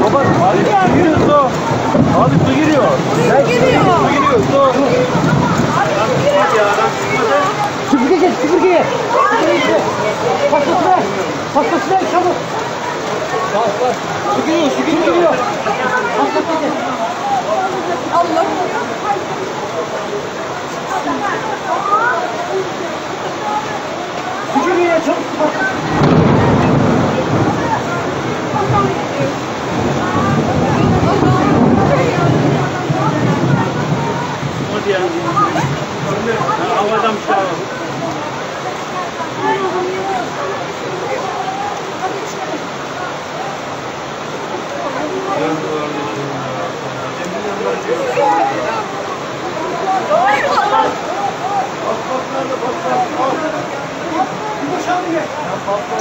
Baba abi su giriyor su. Abi su giriyor. Su giriyor. Su giriyor su. Süpürge geç, süpürge. Pastası ver. Pastası ver çabuk. Su giriyor su giriyor. Geliyor. Pastası geç. Allah. Süpürgeye çabuk. Hadi ya. Ha, havadan bir şey var. Boşalın gel.